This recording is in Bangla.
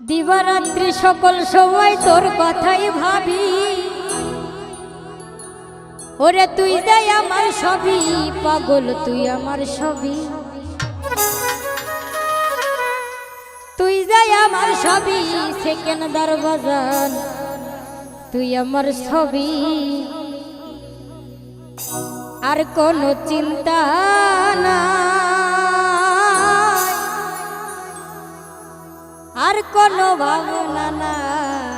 দিবারাত্রি সকল সময় তোর কথাই ভাবি। ওরে তুই যাই আমার সবই, পাগল তুই আমার সবই। তুই যাই আমার সবই সেকেন্ড দরবাজান তুই আমার সবই। আর কোনো চিন্তা নাই। কোনো ভাবনা নাই।